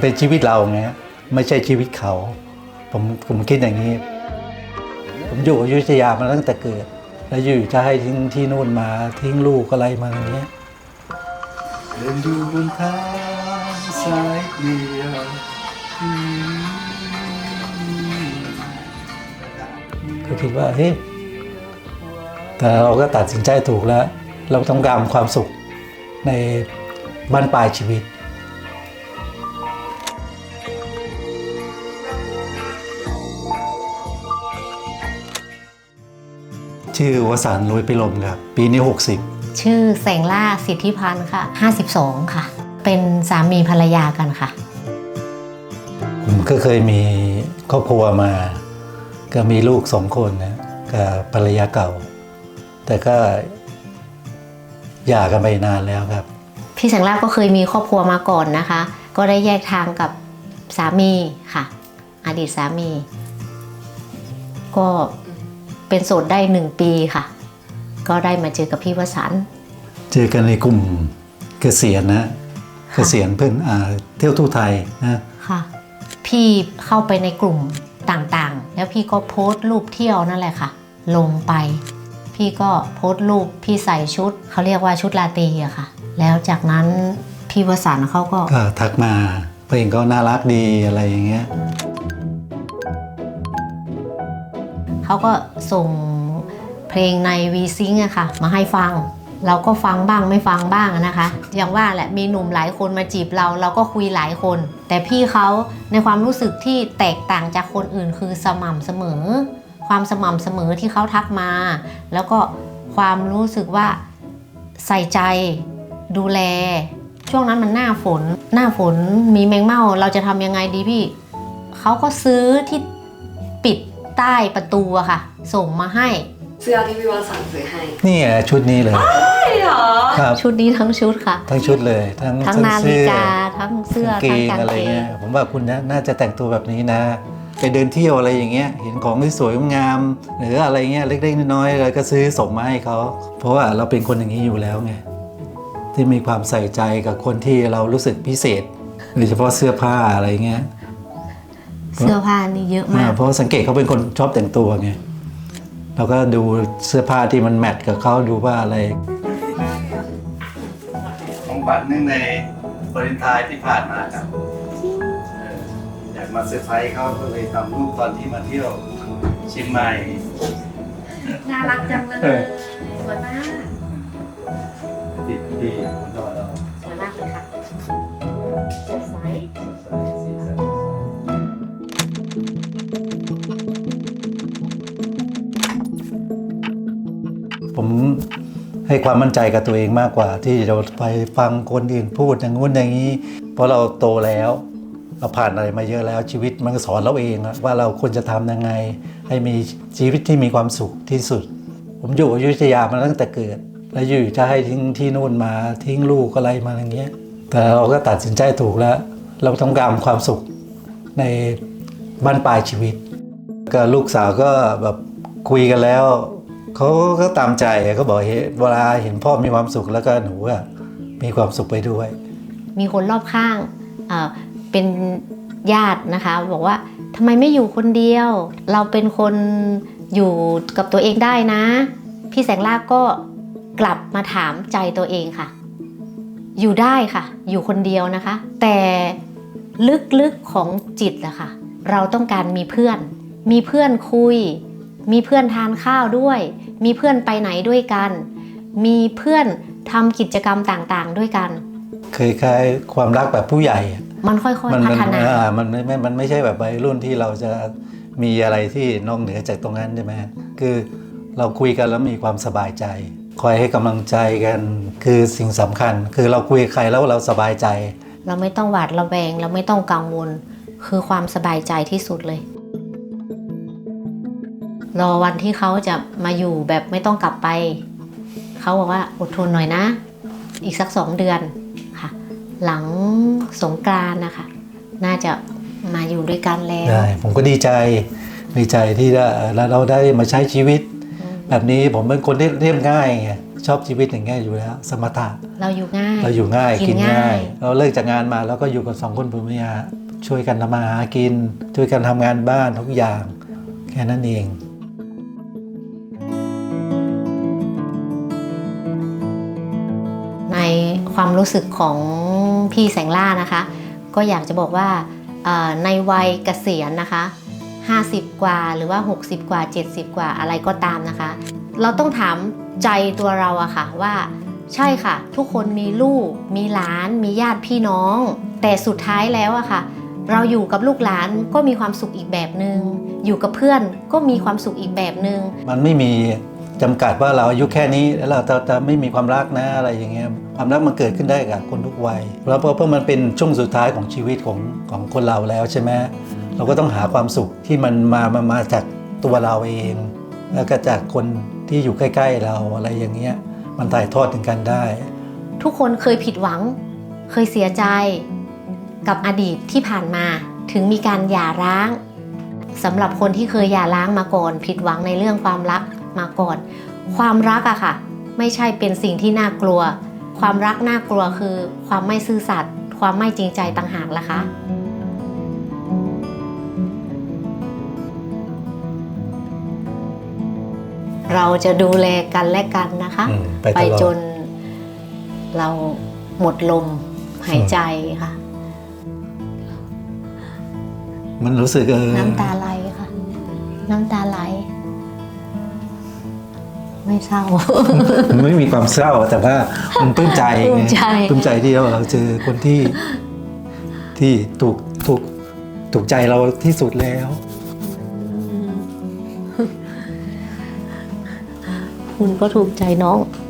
เป็นชีวิตเราไงไม่ใช่ชีวิตเขา ผมผมคิดอย่างนี้ ผมอยู่อยุธยามาตั้งแต่เกิด แล้วอยู่จะให้ทิ้งที่นู่นมาทิ้งลูกอะไรมาอย่างเงี้ยเดินอยู่บนทางสายเดียวก็คิดว่าเฮ้ยแต่เราก็ตัดสินใจถูกแล้ว เราต้องการความสุขในบ้านปลายชีวิต ชื่อวสันต์ลุยพิลมครับ ปีนี้ 60 ชื่อแสงล่าสิทธิพันธ์ค่ะ 52 ค่ะ เป็นสามีภรรยากันค่ะ ผมก็เคยมีครอบครัวมา ก็มีลูกสองคนนะกับภรรยาเก่า แต่ก็หย่ากันไปนานแล้วครับ พี่แสงล่าก็เคยมีครอบครัวมาก่อนนะคะ ก็ได้แยกทางกับสามีค่ะ อดีตสามี ก็ เป็นโสดได้หนึ่งปีค่ะ ก็ได้มาเจอกับพี่วสันต์เจอกันในกลุ่มเกษียณนะเกษียณเพื่อนอ่าเที่ยวทั่วไทยนะค่ะ พี่เข้าไปในกลุ่มต่างๆ แล้วพี่ก็โพสต์รูปเที่ยวนั่นแหละค่ะ ลงไป พี่ก็โพสต์รูปพี่ใส่ชุดเขาเรียกว่าชุดลาตรีอะค่ะ แล้วจากนั้นพี่วสันต์เขาก็ก็ทักมาเพลงก็น่ารักดีอะไรอย่างเงี้ย เขาก็ส่งเพลงในวีซิงอะค่ะ มาให้ฟัง เราก็ฟังบ้างไม่ฟังบ้างนะคะ อย่างว่าแหละมีหนุ่มหลายคนมาจีบเรา เราก็คุยหลายคน แต่พี่เขาในความรู้สึกที่แตกต่างจากคนอื่นคือสม่ำเสมอ ความสม่ำเสมอที่เขาทักมา แล้วก็ความรู้สึกว่าใส่ใจดูแล ช่วงนั้นมันหน้าฝน หน้าฝนมีแมงเม่าเราจะทำยังไงดีพี่เขาก็ซื้อที่ปิด ใต้ประตูอะค่ะ ส่งมาให้ เสื้อที่พี่วสันต์ซื้อให้นี่แหละชุดนี้เลยใช่เหรอ ครับ ชุดนี้ทั้งชุดค่ะ ทั้งชุดเลย ทั้งทั้งนาฬิกาทั้งเสื้อ เกทั้งงกางอะไรเกงเงี้ยผมว่าคุณน่าจะแต่งตัวแบบนี้นะ ไปเดินเที่ยวอะไรอย่างเงี้ย เห็นของที่สวยงาม หรืออะไรเงี้ยเล็กๆน้อยๆอะไรก็ซื้อส่งมาให้เขาเพราะว่าเราเป็นคนอย่างนี้อยู่แล้วไงที่มีความใส่ใจกับคนที่เรารู้สึกพิเศษโดยเฉพาะเสื้อผ้าอะไรเงี้ย เสื้อผ้านี่เยอะมาอ่าก เพราะสังเกตเขาเป็นคนชอบแต่งตัวไงเราก็ดูเสื้อผ้าที่มันแมทกับเขาดูว่าอะไรของขวัญเนื่องในวาเลนไทน์ที่ผ่านมาครับอยากมาเซอร์ไพรส์เขาก็เลยทำรูปตอนที่มาเที่ยวเชียงใหม่น่ารักจังเลยเออสวยมากติดที่บนด ผมให้ความมั่นใจกับตัวเองมากกว่า ที่จะไปฟังคนอื่นพูดอย่างงู้นอย่างนี้ เพราะเราโตแล้ว เราผ่านอะไรมาเยอะแล้วชีวิตมันก็สอนเราเองว่าเราควรจะทำยังไง ให้มีชีวิตที่มีความสุขที่สุด ผมอยู่อยุธยามาตั้งแต่เกิด แล้วอยู่จะให้ทิ้งที่นู่นมาทิ้งลูกอะไรมาอย่างเงี้ย แต่เราก็ตัดสินใจถูกแล้ว เราต้องการความสุขในบ้านปลายชีวิตก็ลูกสาวก็แบบคุยกันแล้ว เขาก็ตามใจเขาบอกเวลาเห็นพ่อมีความสุขแล้วก็หนูอะมีความสุขไปด้วย มีคนรอบข้างเเป็นญาตินะคะ บอกว่าทำไมไม่อยู่คนเดียว เราเป็นคนอยู่กับตัวเองได้นะ พี่แสงลาก็กลับมาถามใจตัวเองค่ะ อยู่ได้ค่ะ อยู่คนเดียวนะคะ แต่ลึกๆของจิตอะค่ะเราต้องการมีเพื่อน มีเพื่อนคุย มีเพื่อนทานข้าวด้วย มีเพื่อนไปไหนด้วยกัน มีเพื่อนทำกิจกรรมต่างๆ ด้วยกัน เคยคล้ายๆความรักแบบผู้ใหญ่อะมันค่อยมัๆพัมัฒนาอ่ามันไม่ไม่มันไม่ใช่แบบวัยรุ่นที่เราจะมีอะไรที่นอกเหนือจากตรงนั้นใช่ไหมคือเราคุยกันแล้วมีความสบายใจ คอยให้กำลังใจกัน คือสิ่งสำคัญ คือเราคุยกับใครแล้วเราสบายใจ เราไม่ต้องหวาดระแวง เราไม่ต้องกังวล คือความสบายใจที่สุดเลย รอวันที่เขาจะมาอยู่แบบไม่ต้องกลับไป เขาบอกว่าอดทนหน่อยนะ อีกสักสองเดือนค่ะ หลังสงกรานต์นะคะ น่าจะมาอยู่ด้วยกันแล้วได้ผมก็ดีใจดีใจที่ได้แล้วเราได้มาใช้ชีวิต แบบนี้ผมเป็นคนที่เรียบง่ายไงชอบชีวิตอย่างเงี้ยอยู่แล้ว สมถะเราอยู่ง่าย เราอยู่ง่ายกิกินนง่าง่ายยเราเลิกจากงานมาแล้วก็อยู่กับสองคนผัวเมียช่วยกันทำมาหากิน ช่วยกันทำงานบ้านทุกอย่าง แค่นั้นเอง ความรู้สึกของพี่แสงล่านะคะ ก็อยากจะบอกว่าในวัยเกษียณนะคะ 50 กว่าหรือว่า 60 กว่า 70 กว่าอะไรก็ตามนะคะ เราต้องถามใจตัวเราอะค่ะว่าใช่ค่ะ ทุกคนมีลูก มีหลาน มีญาติพี่น้อง แต่สุดท้ายแล้วอะค่ะ เราอยู่กับลูกหลานก็มีความสุขอีกแบบหนึง่งอยู่กับเพื่อนก็มีความสุขอีกแบบหนึง่งมันไม่มี จำกัดว่าเราอายุแค่นี้แล้วเราจะจะไม่มีความรักนะอะไรอย่างเงี้ยความรักมันเกิดขึ้นได้กับคนทุกวัยแล้วเพราะเพราะมันเป็นช่วงสุดท้ายของชีวิตของของคนเราแล้วใช่ไหมเราก็ต้องหาความสุขที่มันมามามาจากตัวเราเอง แล้วก็จากคนที่อยู่ใกล้ ๆเราอะไรอย่างเงี้ยมันถ่ายทอดถึงกันได้ ทุกคนเคยผิดหวัง เคยเสียใจกับอดีตที่ผ่านมาถึงมีการหย่าร้างสำหรับคนที่เคยหย่าร้างมาก่อน ผิดหวังในเรื่องความรัก มาก่อน ความรักอะค่ะ ไม่ใช่เป็นสิ่งที่น่ากลัว ความรักน่ากลัวคือ ความไม่ซื่อสัตย์ความไม่จริงใจต่างหากล่ะคะเราจะดูแลกันและกันนะคะอืมไปตลอดไปจนเราหมดลมหายใจค่ะ มันรู้สึกเออน้ำตาไหลค่ะ น้ำตาไหล ไม่เศร้ามันไม่มีความเศร้าแต่ว่ามันปลื้มใจปลื้ไงมใจปลื้มใจที่เราเราเจอคนที่ที่ถูกถูกถูกใจเราที่สุดแล้ว คุณก็ถูกใจน้องอ